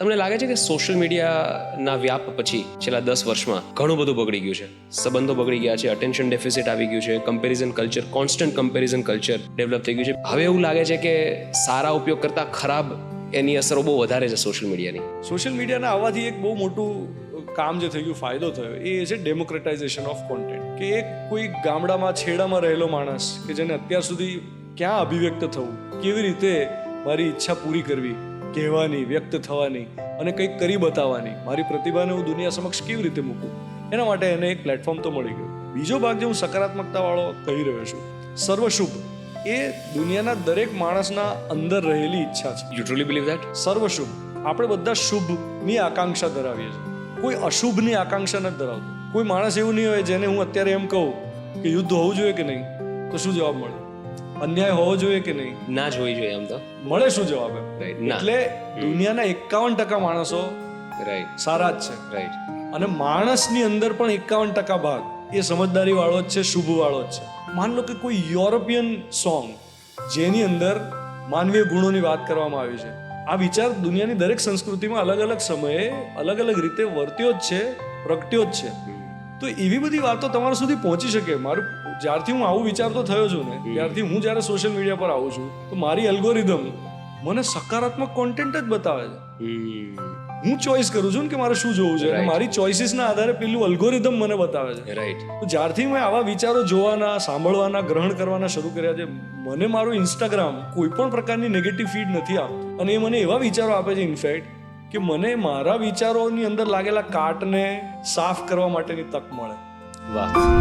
તમને લાગે છે કે સોશિયલ મીડિયાના વ્યાપ પછી છેલ્લા દસ વર્ષમાં ઘણું બધું બગડી ગયું છે? સંબંધો બગડી ગયા છે અટેન્શન ડેફિસિટ આવી ગયું છે comparison culture constant comparison culture develop થઈ ગયું છે. હવે એવું લાગે છે કે સારા ઉપયોગ કરતાં ખરાબ એની અસરો બહુ વધારે છે સોશિયલ મીડિયાની સોશિયલ મીડિયાના આવવાથી એક બહુ મોટું કામ જે થઈ ગયું ફાયદો થયો, એ છે ડેમોક્રેટાઇઝેશન ઓફ કોન્ટેન્ટ કે એક કોઈ ગામડામાં, છેડામાં રહેલો માણસ કે જેને અત્યાર સુધી ક્યાં અભિવ્યક્ત થવું, કેવી રીતે મારી ઈચ્છા પૂરી કરવી કહેવાની વ્યક્ત થવાની અને કંઈક કરી બતાવવાની. મારી પ્રતિભાને હું દુનિયા સમક્ષ કેવી રીતે મૂકું? એના માટે એને એક પ્લેટફોર્મ તો મળી ગયું. બીજો ભાગ જે હું સકારાત્મકતાવાળો કહી રહ્યો છું સર્વશુભ. એ દુનિયાના દરેક માણસના અંદર રહેલી ઈચ્છા છે. યુ ટ્રુલી બિલીવ દેટ સર્વશુભ. આપણે બધા શુભની આકાંક્ષા ધરાવીએ છીએ. કોઈ અશુભની આકાંક્ષા નથી ધરાવતું. કોઈ માણસ એવું નહીં હોય જેને હું અત્યારે એમ કહું કે યુદ્ધ હોવું જોઈએ કે નહીં તો શું જવાબ મળે? અન્યાય હોવો જોઈએ કે નહીં? ના જ હોવી જોઈએ એમ તો. મળે શું જવાબ એટલે દુનિયાના એકાવન ટકા માણસો રાઈટ સારા જ છે. રાઈટ અને માણસની અંદર પણ એકાવન ટકા ભાગ. એ સમજદારી વાળો જ છે શુભ વાળો જ છે. માન લો કે કોઈ યુરોપિયન સોંગ જેની અંદર માનવીય ગુણોની વાત કરવામાં આવી છે. આ વિચાર દુનિયાની દરેક સંસ્કૃતિમાં અલગ અલગ સમયે અલગ અલગ રીતે વર્ત્યો જ છે પ્રગટ્યો જ છે. તો એવી બધી વાતો તમારા સુધી પહોંચી શકે. મારું જ્યારથી હું આવું વિચારતો થયો છું ને ત્યારથી હું જ્યારે સોશિયલ મીડિયા પર આવું છું તો મારી એલ્ગોરિધમ મને સકારાત્મક કોન્ટેન્ટ જ બતાવે છે. હું ચોઈસ કરું છું કે મારે શું જોવું છે. મારી ચોઇસીસના આધારે પેલું અલ્ગોરિધમ મને બતાવે છે. રાઈટ તો જ્યારથી મેં આવા વિચારો જોવાના સાંભળવાના ગ્રહણ કરવાના શરૂ કર્યા છે મને મારું ઇન્સ્ટાગ્રામ કોઈ પણ પ્રકારની નેગેટિવ ફીડ નથી આપતું. અને એ મને એવા વિચારો આપે છે ઇનફેક્ટ કે મને મારા વિચારોની અંદર લાગેલા કાટને સાફ કરવા માટેની તક મળે. વાહ.